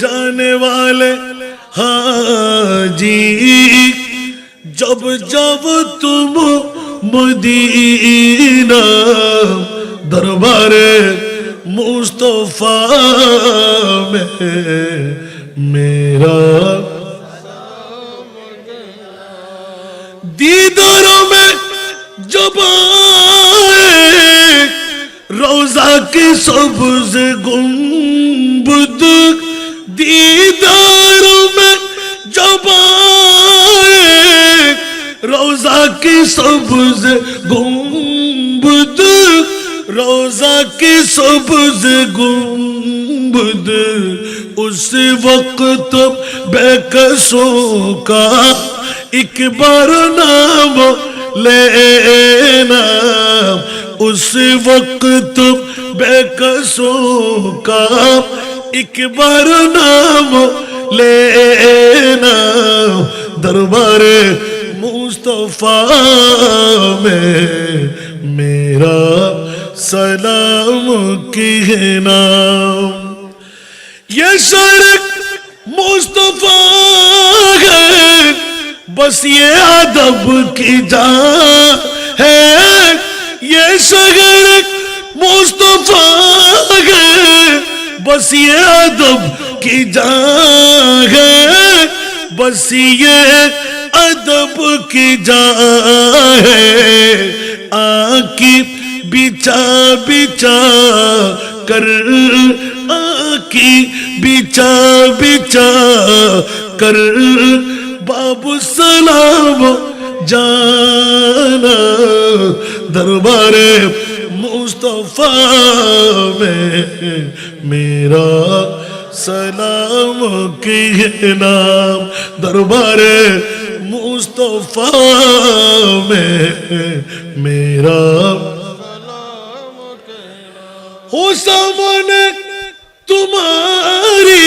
جانے والے ہاں جی جب جب تم مدینہ دربار مصطفیٰ میں میرا دیداروں میں جب آئے روزہ کی سبز گنبد دیداروں میں جب آئے روزہ کی سبز گنبد روزہ کی سبز گنبد اس وقت بے کسوں کا ایک بار نام لینا اس وقت بے کسوں کا ایک بار نام لینا دربار مصطفیٰ میں میرا سلام کہنا یہ سڑک مصطفیٰ ہے بس یہ ادب کی جان ہے یہ سڑک مصطفیٰ ہے بس یہ ادب کی جان ہے بس یہ ادب کی جان ہے۔ آکی بچا بچا کر آکی بچا بچا کر۔ باب سلام جانا، دربار مصطفیٰ میں میرا سلام کہنا دربار مصطفیٰ میں میرا ہو سامنے تمہاری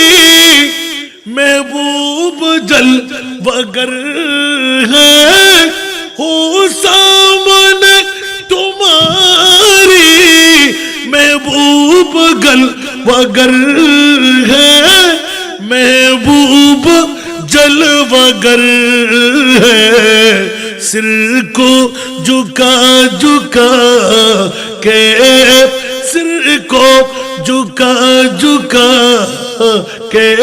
محبوب جل وگر ہے۔ ہو محبوب گل وگر ہے، محبوب جل وگر ہے۔ سر کو جھکا جھکا کے سر کو جھکا جھکا کے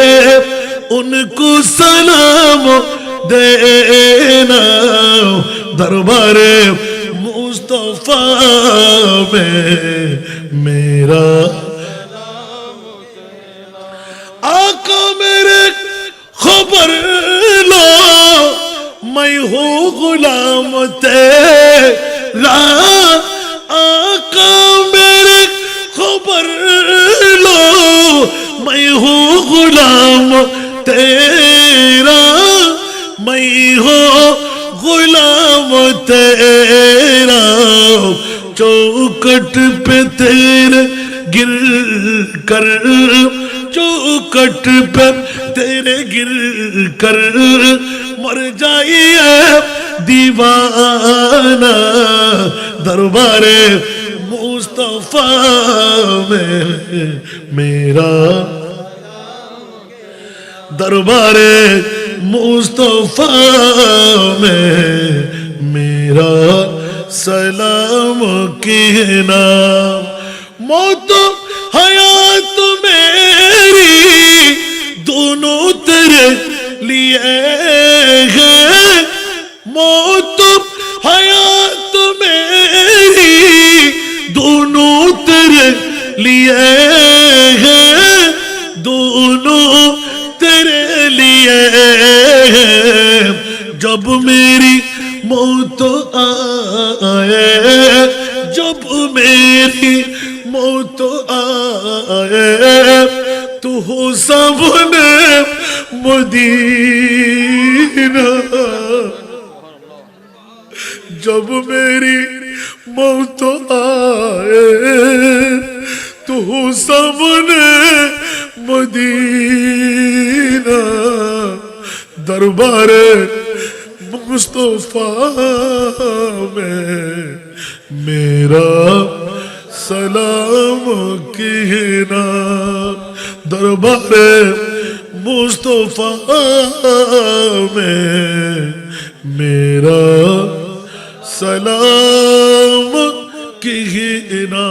ان کو سلام دینا دربار مصطفیٰ میں، میرا آقا میرے خبر لو میں ہوں غلام تیرا۔ آقا میرے خبر لو میں ہوں غلام تیرا۔ میں ہوں غلام تیرا۔ چوکٹ پہ تیرے گر کر۔ چوکٹ پہ تیرے گر کر مر جائیے دیوانہ دربار مصطفیٰ میں میرا دربار مصطفیٰ میں میرا سلام کہنا موت لیے ہیں۔ موت حیات میری، دونوں تیرے لیے ہیں۔ دونوں تیرے لیے ہیں۔ جب میری موت آئے، جب میری موت آئے، تو ہو سامنے مدینہ جب میری موت آئے تو ہو سامنے مدینہ دربار مصطفیٰ میں میرا سلام کہنا دربار مصطفیٰ میں میرا سلام کی کہنا